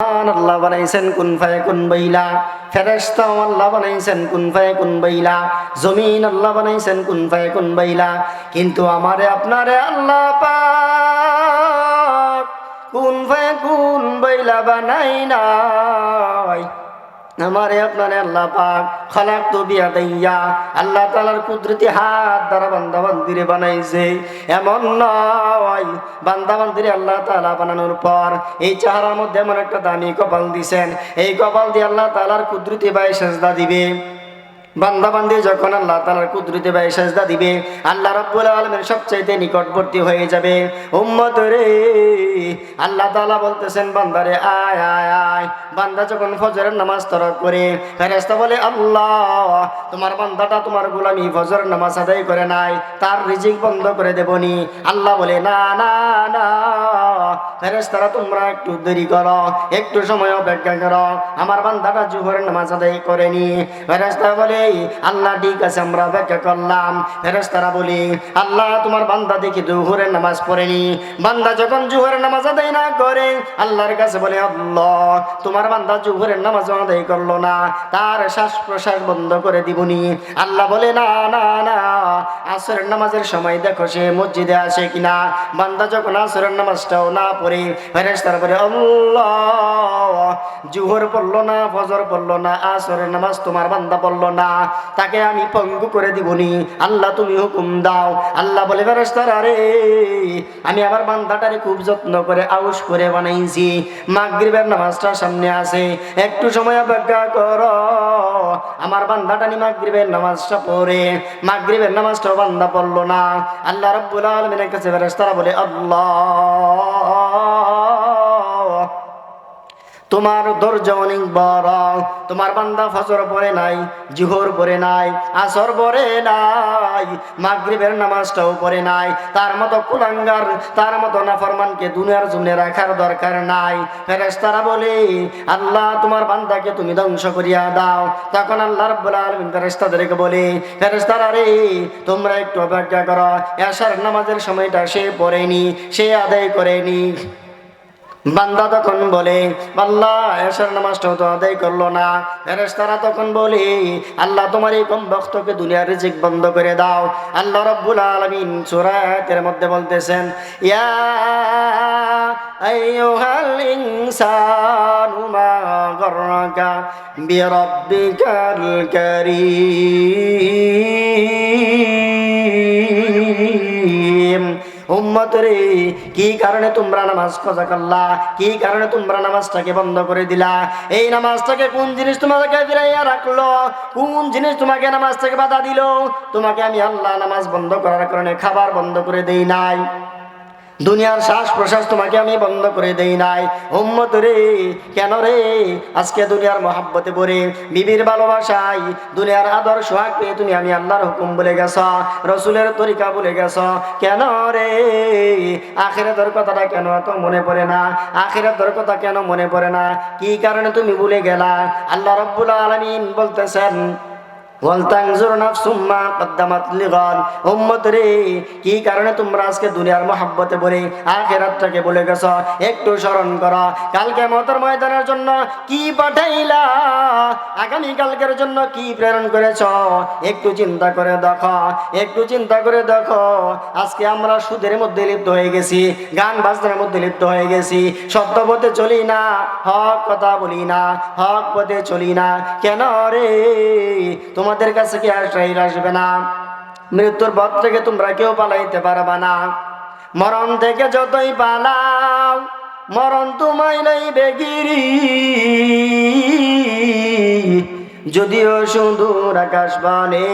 আল্লাহ বানাইছেন, কোন ফায় কোন বইলা ফেরেস্তাও আল্লাহ বানাইছেন, কোন ফায় কোন বইলা জমিন আল্লাহ বানাইছেন, কোন ফায় কোন বইলা কিন্তু আমারে, আপনারে আল্লাহ পাক কোন ফায় কোন বইলা বানাই নাই। আমারে আপনারে আল্লাহ পাক খালাক তো বিয়া দইয়া আল্লাহ তালার কুদরতি হাত দ্বারা বান্দা বান্দিরে বানাইছে। এমন নয় বান্দা বান্দিরে আল্লাহ তালা বানানোর পর এই চেহারার মধ্যে এমন একটা দামি কপাল দিছেন। এই কপাল দিয়ে আল্লাহ তালার কুদরতি বাই সেজদা দিবে। বান্দা বান্দি যখন আল্লাহ তালার কুদরতি বাই সেজদা দিবে, আল্লাহ রব্বুল আলমের সবচাইতে নিকটবর্তী হয়ে যাবে। উম্মত রে, আল্লাহ তালা বলতেছেন, বান্দারে, আয় আয় আয়। বান্দা যখন ফজরের নামাজ তরক করে, ফেরেশতা বলে, আল্লাহ, তোমার বান্দাটা তোমার গোলামি ফজরের নামাজ আদায় করে নাই, তার রিজিক বন্ধ করে দেবনি আল্লাহ বলে, না না না, ফেরেশতারা তোমরা একটু দেরি করো, একটু সময় অপেক্ষা করো, আমার বান্দাটা জুহরের নামাজ আদায় করেনি। ফেরেশতা বলে আল্লাহ, ঠিক আছে, আমরা অপেক্ষা করলাম। ফেরেশতারা বলি, আল্লাহ, তোমার বান্দা দেখি জুহরের নামাজ পড়েনি। বান্দা যখন জুহরের নামাজ আদায় না করে, আল্লাহর কাছে বলে, আল্লাহ, তোমার বান্দা জুহরের নামাজ আদায় করল না। তার শ্বাস প্রশ্বাস বন্ধ করে দিবনি। আল্লাহ বলে, না না না, আসরের নামাজের সময় দেখো সে মসজিদে আসে কিনা। বান্দা যখন আসরের নামাজটাও না পড়ে, ফেরেশতারা বলে, আল্লাহ জুহর পড়ল না, ফজর পড়ল না, আসরের নামাজ তোমার বান্দা পড়ল না। তাকে আমি পঙ্গু করে দিবনি। আল্লাহ তুমি হুকুম দাও। আল্লাহ বলে, ফেরেশতারা রে, আমি আমার বান্দাটারে খুব যত্ন করে, আউশ করে বানাইছি। মাগরিবের নামাজটা সামনে আছে। একটু সময় অপেক্ষা কর। আমার বান্দাটা নি মাগরিবের নামাজটা পড়ে। মাগরিবের নামাজটাও বান্দা পড়ল না। আল্লাহ রাব্বুল আলামিনের কাছে ফেরেশতারা বলে, আল্লাহ। তোমার ধৈর্য অনেক বড়। তোমার বান্দা ফজর পরে নাই, জুহর পরে নাই, আসর পরে নাই, মাগরিবের নামাজটাও পরে নাই। তার মতো কুলাঙ্গার, তার মতো নাফরমানকে দুনিয়ার জন্য রাখার দরকার নাই। ফেরেশতারা বলে, আল্লাহ, তোমার বান্দাকে তুমি ধ্বংস করিয়া দাও। তখন আল্লাহ রাব্বুল আলামিন ফেরেশতাদেরকে বলে, ফেরেশতারা রে, তোমরা একটু অপেক্ষা করো। এশার নামাজের সময়টা সে পড়েনি, সে আদায় করেনি। বান্দা তখন বলে, আল্লাহ, এসার নামাজটাও তো আদায় করল না। ফেরেশতারা তখন বলে, আল্লাহ, তোমার এই কম ভক্তকে দুনিয়ার রিজিক বন্ধ করে দাও। আল্লাহ রব্বুল আলামিন সূরাতের মধ্যে বলতেছেন, ইয়া আইয়ুহাল ইনসানু কারীম। উম্মত রে কি কারণে তোমরা নামাজ কজা করলা? কি কারণে তোমরা নামাজটাকে বন্ধ করে দিলা? এই নামাজটাকে কোন জিনিস তোমাকে ফিরাইয়া রাখল? কোন জিনিস তোমাকে নামাজ থেকে বাধা দিল? তোমাকে আমি আল্লাহ নামাজ বন্ধ করার কারণে খাবার বন্ধ করে দেই নাই। দুনিয়ার শ্বাস প্রশ্বাস তোমাকে আমি বন্ধ করে দেই নাই। উম্মত রে কেন রে? আজকে দুনিয়ার মহাব্বতে পড়ে বিবির ভালোবাসাই দুনিয়ার আদর সোহাগ পেয়ে তুমি আমি আল্লাহর হুকুম বলে গেছ, রসুলের তরিকা বলে গেছ। কেন রে? আখেরাতের কথাটা কেন এত মনে পড়ে না? আখেরাতের কথা কেন মনে পড়ে না? কি কারণে তুমি ভুলে গেলা? আল্লাহ রব্বুল আলমিন বলতেছেন তোমরা একটু জন্য কি প্রেরণ করেছ? একটু চিন্তা করে দেখো, একটু চিন্তা করে দেখো। আজকে আমরা সুদের মধ্যে লিপ্ত হয়ে গেছি, গান বাজনার মধ্যে লিপ্ত হয়ে গেছি। সত্য পথে চলি না, হক কথা বলি না, হক পথে চলি না। কেন রে? তোমাদের কাছে কি ট্রাইল আসবে না? মৃত্যুর পথ থেকে তোমরা কেউ পালাইতে পারবা না। মরণ থেকে যতই পালাও, মরণ তোমায় নাই বেগিরি। যদিও সুদূর আকাশ বানে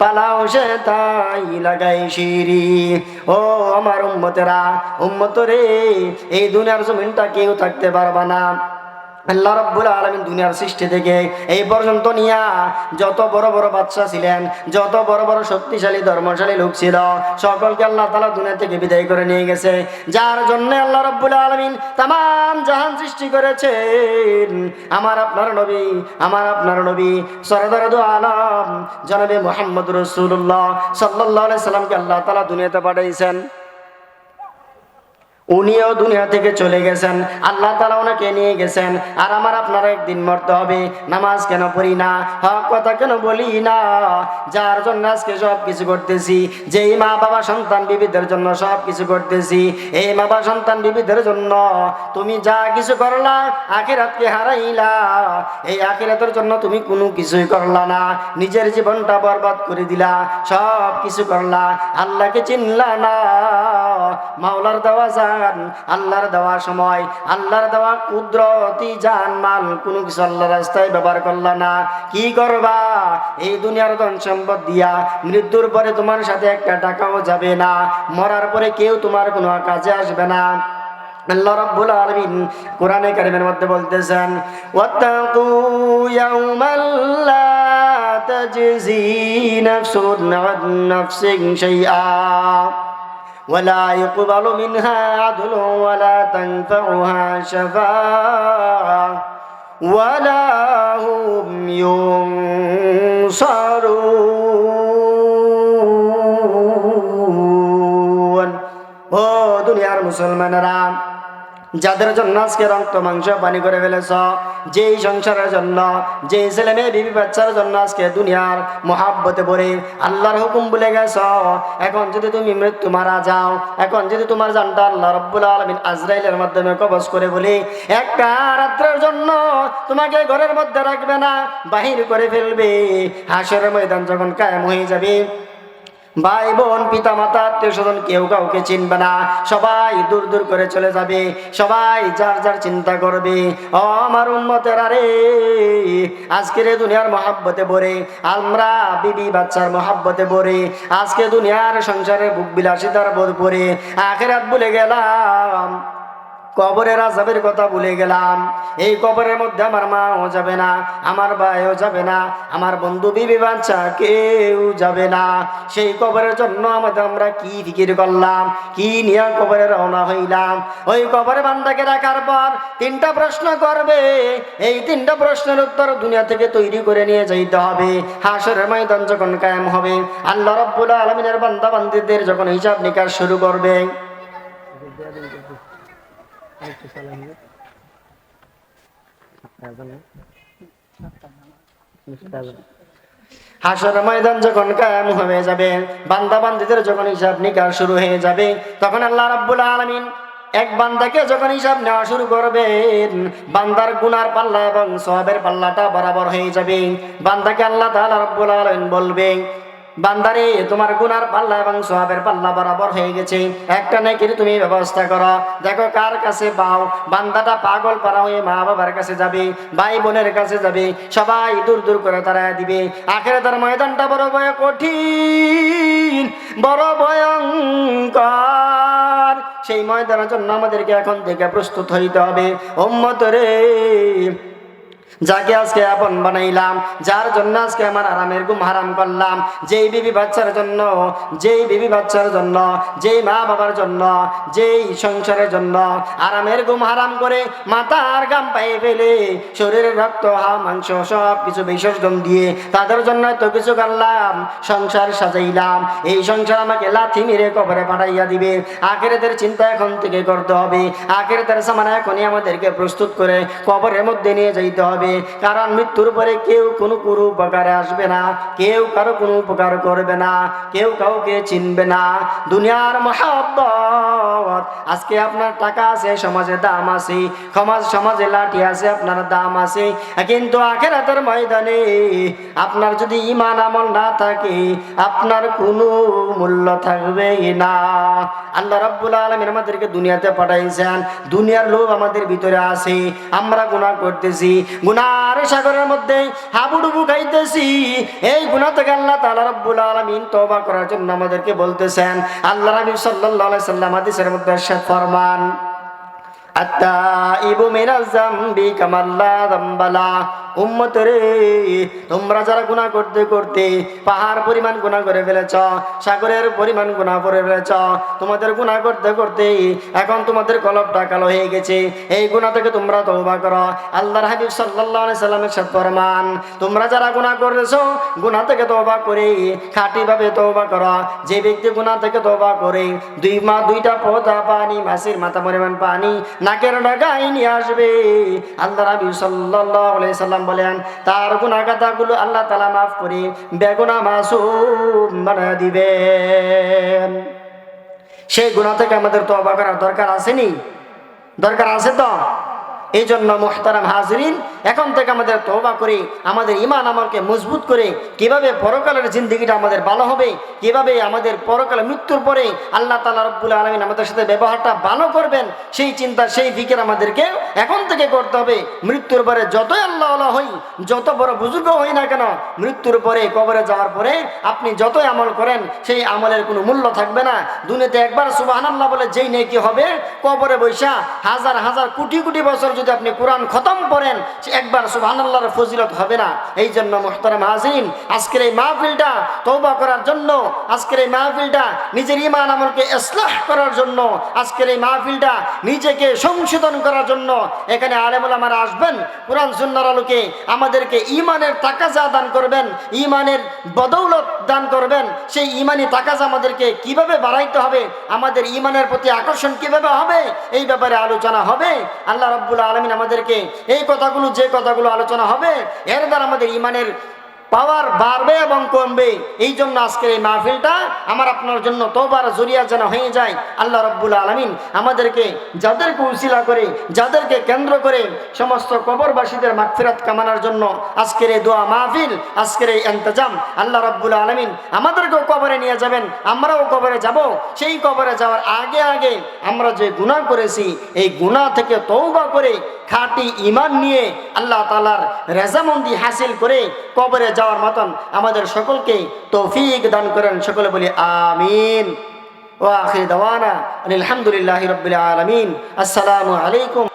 পালাও সে তাই লাগাই সিঁড়ি। ও আমার উম্মতেরা উম্মত রে এই দুনিয়ার জমিনটা কেউ থাকতে পারবা না। আল্লাহ রব্বুল আলমিন দুনিয়ার সৃষ্টি থেকে এই পর্যন্ত নিয়া যত বড় বড় বাচ্চা ছিলেন, যত বড় বড় শক্তিশালী, ধর্মশালী লোক ছিল, সকলকে আল্লাহ তালা দুনিয়া থেকে বিদায় করে নিয়ে গেছে। যার জন্য আল্লাহ রব্বুল আলমিন তাম জাহান সৃষ্টি করেছেন। আমার আপনার নবী, আমার আপনার নবী, সরদার দু আলম, জনাবে মোহাম্মদ রসুল্লাহ সাল্লাহ সাল্লামকে আল্লাহ তালা দুনিয়াতে পাঠাইছেন। উনিও দুনিয়া থেকে চলে গেছেন। আল্লাহ তালা ওনাকে নিয়ে গেছেন। আর আমার আপনারা একদিন মরতে হবে। নামাজ কেন পড়ি না? হক কথা কেন বলি না? যার জন্য আজকে সব কিছু করতেছি। যেই মা বাবা সন্তান বিবিদের জন্য সব কিছু করতেছি, এই মা বাবা সন্তান বিবিদের জন্য তুমি যা কিছু করলা, আখিরাতকে হারাইলা। এই আখিরাতের জন্য তুমি কোনো কিছুই করলা না। নিজের জীবনটা বরবাদ করে দিলা। সব কিছু করলা। আল্লাহকে চিনলা না। মাওলার দেওয়া জান, আল্লাহর দেওয়া সময়, আল্লাহর দেওয়া কুদরতি জান, মাল কোনো কিছু আল্লাহর রাস্তায় ব্যবহার করলা না। কি করবা? এই দুনিয়ার ধন সম্পদ দিয়া মৃত্যুর পরে তোমার সাথে একটা টাকাও যাবে না। মরার পরে কেউ তোমার কোনো কাজে আসবে না। আল্লাহ বলতেছেন ولا يقبل منها عدل ولا تنفعها شفاعة ولا هم ينصرون ও দুনিয়ার মুসলমানেরা যাদের জন্য আজকে রক্ত, মাংস, পানি করে ফেলেছ, যেই সংসারের জন্য যে ছেলে মেয়ে, বিবি বাচ্চার জন্য আজকে দুনিয়ার মহাব্বতে পড়ে আল্লাহর হুকুম ভুলে গেছ, এখন যদি তুমি মৃত্যু মারা যাও, এখন যদি তোমার জানটা আল্লাহ রব্বুল আলমিন আজরাইলের মাধ্যমে কবজ করে বলে, একটা রাত্রের জন্য তোমাকে ঘরের মধ্যে রাখবে না, বাহির করে ফেলবে, হাসরের ময়দান যখন কায়েম হয়ে যাবে ভাই বোন পিতা মাতা আত্মীয় স্বজন কেউ কাউকে চিনবে না। সবাই দূর দূর করে চলে যাবে। সবাই যার যার চিন্তা করবে। আমার উন্মতের আরে আজকের দুনিয়ার মহাব্বতে বরে আমরা বিবি বাচ্চার মহাব্বতে বরে আজকে দুনিয়ার সংসারে বুক বিলাসিতার বোধ পরে আখেরাত বলে গেলাম। কবরের আজাবের কথা ভুলে গেলাম। এই কবরের মধ্যে আমার মাও যাবে না, আমার ভাইও যাবে না, আমার বন্ধু বিবি বাচ্চা কেউ যাবে না। সেই কবরের জন্য আমাদের আমরা কি ফিকির করলাম, কি নিয়ে কবরে রওনা হইলাম? ওই কবরে বান্দাকে রাখার পর তিনটা প্রশ্ন করবে। এই তিনটা প্রশ্নের উত্তর দুনিয়া থেকে তৈরি করে নিয়ে যাইতে হবে। হাসরের ময়দান যখন কায়েম হবে, আল্লাহ রব্বুল আলমিনের বান্দা যখন হিসাব নিকাশ শুরু করবে। হাসর ময়দান যখন কায়াম হয়ে যাবে বান্দা বান্দিদের যখন হিসাব নিকাশ শুরু হয়ে যাবে, তখন আল্লাহ রাব্বুল আলামিন এক বান্দাকে যখন হিসাব নেওয়া শুরু করবেন, বান্দার গুনার পাল্লা এবং সবের পাল্লাটা বরাবর হয়ে যাবে। বান্দাকে আল্লাহ তাআলা রাব্বুল আলামিন বলবে বান্দারে, তোমার গুনার পাল্লা এবং সোহাবের পাল্লা বরাবর হয়ে গেছে। একটা নাকি তুমি ব্যবস্থা করো। দেখো কার কাছে পাও? বান্দাটা পাগল পারা হয়ে মা বাবার কাছে যাবে, ভাই বোনের কাছে যাবে, সবাই দূর দূর করে তারা দিবে। আখেরে তার ময়দানটা বড় ভয় কঠিন, বড় ভয়ঙ্কর। সেই ময়দানের জন্য আমাদেরকে এখন থেকে প্রস্তুত হইতে হবে। ওম্মত রে যাকে আজকে আপন বানাইলাম, যার জন্য আজকে আমার আরামের ঘুম হারাম করলাম, যেই বিবি বাচ্চার জন্য, যেই বিবি বাচ্চার জন্য, যেই মা বাবার জন্য, যেই সংসারের জন্য আরামের ঘুম হারাম করে মাথার গাম পায়ে ফেলে, শরীরের রক্ত, হা, মাংস সব কিছু বিসর্জন দিয়ে তাদের জন্য তো কিছু করলাম, সংসার সাজাইলাম। এই সংসার আমাকে লাথি মেরে কবরে পাঠাইয়া দিবে। আখেরেদের চিন্তা এখন থেকে করতে হবে। আখেরেদের সামান এখনই আমাদেরকে প্রস্তুত করে কবরের মধ্যে নিয়ে যাইতে হবে। কারণ মৃত্যুর পরে কেউ কোনো কোনো উপকারে আসবে না, কেউ কারও কোনো উপকার করবে না, কেউ কাউকে চিনবে না। দুনিয়ার মহাব্বত, আজকে আপনার টাকা আছে, সমাজে দাম আছে, সমাজ, সমাজে লাঠি আছে, আপনার দাম আছে। কিন্তু আখেরাতের ময়দানে আপনার যদি ইমান আমল না থাকে, আপনার কোনো মূল্য থাকবে না। আল্লাহ রাব্বুল আলমিন আমাদেরকে দুনিয়াতে পাঠাইছেন। দুনিয়ার লোভ আমাদের ভিতরে আছে। আমরা গুণা করতেছি। গুনার সাগরের মধ্যে হাবুডুবু খাইতেছি। এই গুণা থেকে আল্লাহ তালা রব্বুল আলমিন তবা করার জন্য আমাদেরকে বলতেছেন আল্লাহ রবি আলাইহি সাল্লাম হাদিসের মধ্যে ফরমান আত্মা ইবু জামবি কামাল্লা যামবালা উম্মত রে, তোমরা যারা গুনাহ করতে করতে পাহাড় পরিমাণ গুনাহ করে ফেলেছ, সাগরের পরিমাণ গুনাহ করে ফেলেছ, তোমাদের গুনাহ করতে করতে এখন তোমাদের কলবটা কালো হয়ে গেছে। এই গুনাহ থেকে তোমরা তওবা করো। আল্লাহর হাবিব আলাইহি সাল্লামের সাথে ফরমান, তোমরা যারা গুনাহ করেছ, গুনাহ থেকে তওবা করে খাঁটি ভাবে তওবা করো। যে ব্যক্তি গুনাহ থেকে তওবা করে, দুই মা, দুইটা পদা পানি, মাসির মাথা পরিমাণ পানি, নাকের ডাকাই নিয়ে আসবে। আল্লাহ রাবি সাল্লাহ সাল্লাম বলেন, তার গুণাগাতাগুলো আল্লাহ তালা মাফ করে বেগুনা মাসুম বানা দিবেন। সেই গুণা থেকে আমাদের তবা করার দরকার আসেনি দরকার আছে তো? এই জন্য মোহতারাম হাজরিন এখন থেকে আমাদের তওবা করে, আমাদের ইমান আমলকে মজবুত করে, কীভাবে পরকালের জিন্দগিটা আমাদের ভালো হবে, কীভাবে আমাদের পরকালে মৃত্যুর পরে আল্লাহ তালা রব্বুল আলমিন আমাদের সাথে ব্যবহারটা ভালো করবেন, সেই চিন্তা, সেই ফিকির আমাদেরকে এখন থেকে করতে হবে। মৃত্যুর পরে যতই আল্লাহ আল্লাহ হই, যত বড় বুজুর্গ হই না কেন, মৃত্যুর পরে, কবরে যাওয়ার পরে আপনি যতই আমল করেন, সেই আমলের কোনো মূল্য থাকবে না। দুনিয়াতে একবার সুবাহান আল্লাহ বলে যেই নেকি হবে, কবরে বৈশা হাজার হাজার, কোটি কোটি বছর যদি আপনি কোরআন খতম করেন একবার সুবাহান আল্লাহর ফজিলত হবে না। এই জন্য মোহতারাম হাজিন আজকের এই মাহফিলটা তৌবা করার জন্য, আজকের এই মাহফিলটা নিজের ইমান আমলকে ইসলাহ করার জন্য, আজকের এই মাহফিলটা নিজেকে সংশোধন করার জন্য এখানে আলেমুল আমার আসবেন, কোরআন সুন্নার আলোকে আমাদেরকে ইমানের তাকাজা দান করবেন ইমানের বদৌলত দান করবেন, সেই ইমানি তাকাজা আমাদেরকে কীভাবে বাড়াইতে হবে, আমাদের ইমানের প্রতি আকর্ষণ কীভাবে হবে, এই ব্যাপারে আলোচনা হবে। আল্লাহ রব্বুল আলমিন আমাদেরকে এই কথাগুলো যে কথাগুলো আলোচনা হবে, এর দ্বারা আমাদের ইমানের পাওয়ার বাড়বে এবং কমবে। এই জন্য আজকের এই মাহফিলটা আমার আপনার জন্য তোবার জরিয়া যেন হয়ে যায়, আল্লাহ রব্বুল আলমিন আমাদেরকে যাদেরকে উশিলা করে, যাদেরকে কেন্দ্র করে সমস্ত কবরবাসীদের মাগফিরাত কামানোর জন্য আজকের এই দোয়া মাহফিল, আজকের এই এন্তজাম আল্লাহ রব্বুল আলমিন আমাদেরকেও কবরে নিয়ে যাবেন, আমরাও কবরে যাব। সেই কবরে যাওয়ার আগে আগে আমরা যে গুনাহ করেছি, এই গুনাহ থেকে তৌবা করে খাঁটি ইমান নিয়ে আল্লাহ তালার রেজামন্দি হাসিল করে কবরে যাওয়ার মতন আমাদের সকলকে তৌফিক দান করেন। সকলে বলি আমিন। ও আখির দাওয়ানা আলহামদুলিল্লাহ রবিল আলমিন। আসসালামু আলাইকুম।